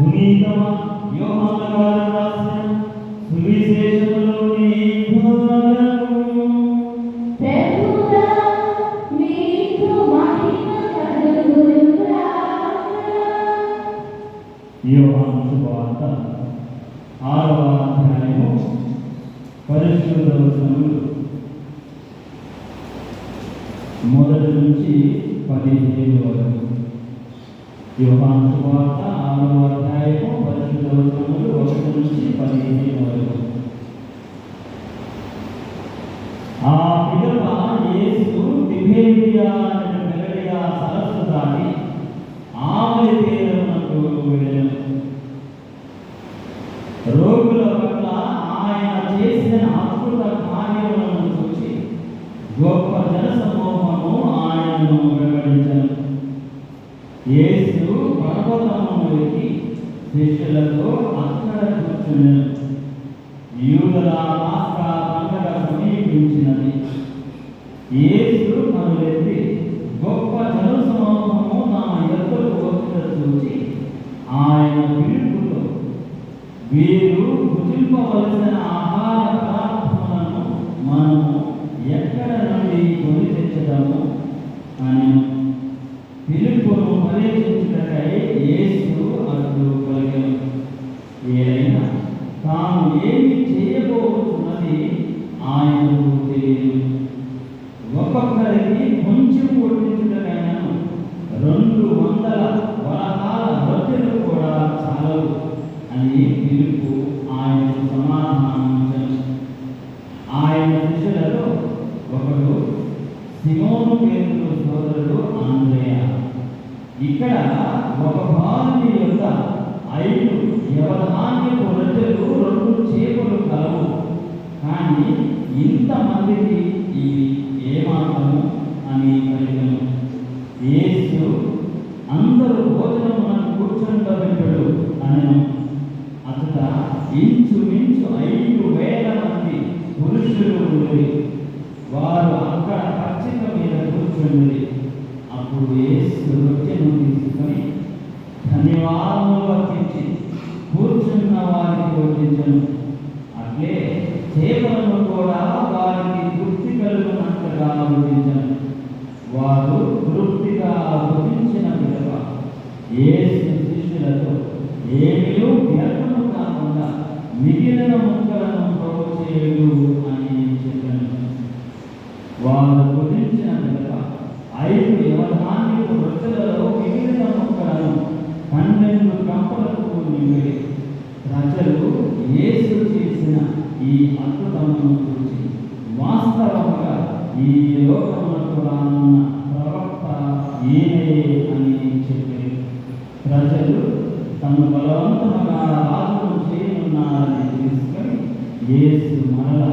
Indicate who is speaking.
Speaker 1: పునీత యోహాన గారు రాసిన సువిశేషములోని భాగము. యోహాను శుభవార్త ఆరవ అధ్యాయము పరిశుద్ధ వచనములు మొదటి నుంచి పదిహేను వరకు. యోహాను శుభవార్త ఆరవ ఆ యేసు తిబేరియా సరస్సు దాటి ఆమె తీరమునకు రోగుల పట్ల ఆయన చేసిన అద్భుత కార్యములను చూసి గొప్ప జనసమూహము ఆయనను వెంబడించను యేసు పర్వతమును ఎక్కి శిష్యులతో అక్కడ కూర్చున్నాను యూదుల పండగ సమీపించినది యేసు కనులెత్తి గొప్ప జన జనసమూహము నా ఎద్దకు వచ్చిన చూచి ఆయన పిలుపుతో వీరు భుజింపవలసిన ఆహార పదార్థములను మనము ఎక్కడ నుండి కొని తెచ్చదము అని పిలుపును పరీక్షించుటకై యేసు అడ్డు కలిగాను ఏదైనా తాను ఏమి చేయబోతున్నది ఆయనకు ఒక్కొక్కరికి కొంచెం రెండు వందల వరహాల రొట్టెలు కూడా చాలవు అని పిలుపు ఆయనకు సమాధానించను ఆయన శిష్యులలో ఒకడు సిమోను పేరు సోదరుడు ఆంద్రేయ. ఇక్కడ ఒక భారతీయ యొక్క ఐదు వ్యవధాన్యపు కానీ ఇంతమందికి ఇది ఏమాత్రము అని పలికను యేసు అందరూ భోజనములను కూర్చుండబెట్టడు అనను. అతట ఇంచుమించు ఐదు వేల మంది పురుషులు ఉండేది వారు అక్కడ పచ్చిక మీద కూర్చుండేది అప్పుడు యేసు రొట్టెను తీసుకొని ధన్యవాదములు వర్తించి కూర్చున్న వారికి వడ్డించను అట్లే చేపలను కూడా వారికి తృప్తి కలుగునట్లుగా వడ్డించను వారు తృప్తిగా భుజించిన పిదప ఏ శిష్యులతో ఏమీ వ్యర్థము కాకుండా మిగిలిన ముక్కలను ప్రభు చేయడు అని చెప్పాను. వారు భుజించిన పిదప ఐదు యవధాన్యపు వృత్తులలో మిగిలిన ముక్కలను పన్నెండు కంపలకు నిండి ప్రజలు ఏసు చేసిన ఈ అద్భుతమును చూసి వాస్తవంగా ఈ లోకములకు రానున్న ఏమే అని చెప్పి ప్రజలు తమ బలవంతమైన రాజును చేయనున్నారని తెలుసుకొని ఏసు మరలా